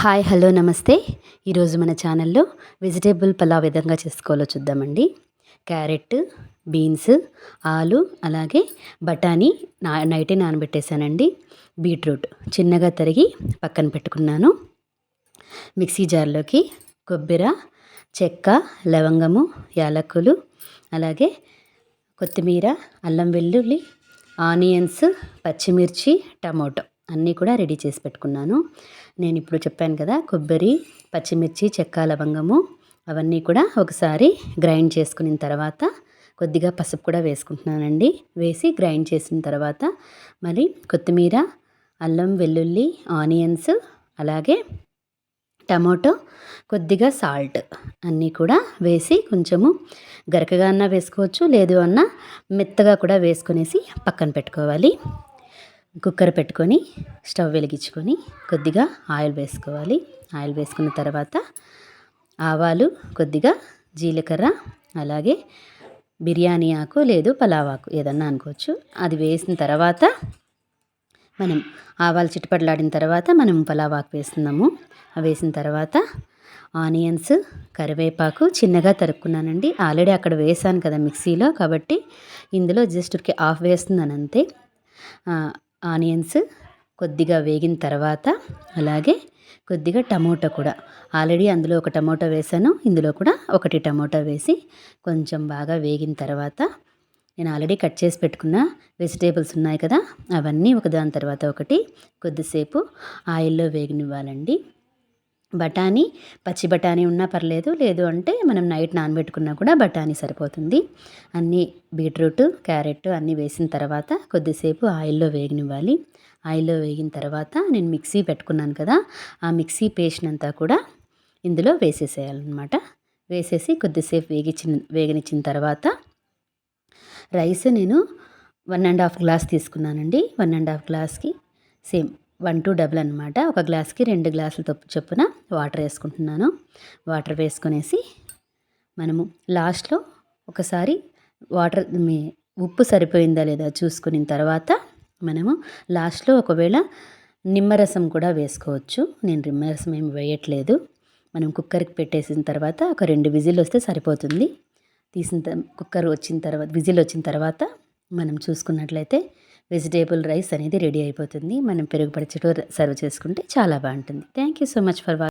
Hi hello నమస్తే. ఈరోజు మన ఛానల్లో వెజిటేబుల్ పలావ్ విధంగా చేసుకోవాలో చూద్దామండి. క్యారెట్ బీన్స్ ఆలు అలాగే బఠానీ నా నైటే నానబెట్టేశానండి. బీట్రూట్ చిన్నగా తరిగి పక్కన పెట్టుకున్నాను. మిక్సీ జార్లోకి కొబ్బరి చెక్క లవంగము యాలకులు అలాగే కొత్తిమీర అల్లం వెల్లుల్లి ఆనియన్స్ పచ్చిమిర్చి టమోటో అన్నీ కూడా రెడీ చేసి పెట్టుకున్నాను. నేను ఇప్పుడు చెప్పాను కదా కొబ్బరి పచ్చిమిర్చి చెక్క లవంగము అవన్నీ కూడా ఒకసారి గ్రైండ్ చేసుకున్న తర్వాత కొద్దిగా పసుపు కూడా వేసుకుంటున్నానండి. వేసి గ్రైండ్ చేసిన తర్వాత మరి కొత్తిమీర అల్లం వెల్లుల్లి ఆనియన్స్ అలాగే టమాటో కొద్దిగా సాల్ట్ అన్నీ కూడా వేసి కొంచెము గరకగా అన్నా వేసుకోవచ్చు లేదు అన్న మెత్తగా కూడా వేసుకునేసి పక్కన పెట్టుకోవాలి. కుక్కర్ పెట్టుకొని స్టవ్ వెలిగించుకొని కొద్దిగా ఆయిల్ వేసుకోవాలి. ఆయిల్ వేసుకున్న తర్వాత ఆవాలు కొద్దిగా జీలకర్ర అలాగే బిర్యానీ ఆకు లేదు పలావ్ ఆకు ఏదన్నా అనుకోవచ్చు. అది వేసిన తర్వాత మనం ఆవాలు చిట్టుపట్లాడిన తర్వాత మనం పలావ్ ఆకు వేస్తున్నాము. వేసిన తర్వాత ఆనియన్స్ కరివేపాకు చిన్నగా తరుక్కున్నానండి. ఆల్రెడీ అక్కడ వేసాను కదా మిక్సీలో కాబట్టి ఇందులో జస్ట్ ఆఫ్ వేస్తున్నాను అంతే. ఆనియన్స్ కొద్దిగా వేగిన తర్వాత అలాగే కొద్దిగా టమోటా కూడా. ఆల్రెడీ అందులో ఒక టమోటా వేసాను. ఇందులో కూడా ఒకటి టమోటా వేసి కొంచెం బాగా వేగిన తర్వాత నేను ఆల్రెడీ కట్ చేసి పెట్టుకున్న వెజిటేబుల్స్ ఉన్నాయి కదా అవన్నీ ఒకదాని తర్వాత ఒకటి కొద్దిసేపు ఆయిల్లో వేగనివ్వాలండి. బఠానీ పచ్చి బఠానీ ఉన్నా పర్లేదు. లేదు అంటే మనం నైట్ నానబెట్టుకున్నా కూడా బఠానీ సరిపోతుంది. అన్నీ బీట్రూట్ క్యారెట్ అన్నీ వేసిన తర్వాత కొద్దిసేపు ఆయిల్లో వేగనివ్వాలి. ఆయిల్లో వేగిన తర్వాత నేను మిక్సీ పెట్టుకున్నాను కదా ఆ మిక్సీ పేస్ట్ అంతా కూడా ఇందులో వేసేసేయాలన్నమాట. వేసేసి కొద్దిసేపు వేగించిన వేగనిచ్చిన తర్వాత రైస్ నేను వన్ అండ్ హాఫ్ గ్లాస్ తీసుకున్నానండి. వన్ అండ్ హాఫ్ గ్లాస్కి సేమ్ వన్ టూ డబుల్ అనమాట ఒక గ్లాస్కి రెండు గ్లాసులు చొప్పున వాటర్ వేసుకుంటున్నాను. వాటర్ వేసుకునేసి మనము లాస్ట్లో ఒకసారి వాటర్ మీ ఉప్పు సరిపోయిందా లేదా చూసుకున్న తర్వాత మనము లాస్ట్లో ఒకవేళ నిమ్మరసం కూడా వేసుకోవచ్చు. నేను నిమ్మరసం ఏమి వేయట్లేదు. మనం కుక్కర్కి పెట్టేసిన తర్వాత ఒక రెండు విజిల్ వస్తే సరిపోతుంది. తీసిన కుక్కర్ వచ్చిన తర్వాత విజిల్ వచ్చిన తర్వాత మనం చూసుకున్నట్లయితే వెజిటేబుల్ రైస్ అనేది రెడీ అయిపోతుంది. మనం పెరుగు పచ్చడితో సర్వ్ చేసుకుంటే చాలా బాగుంటుంది. Thank you so much for watching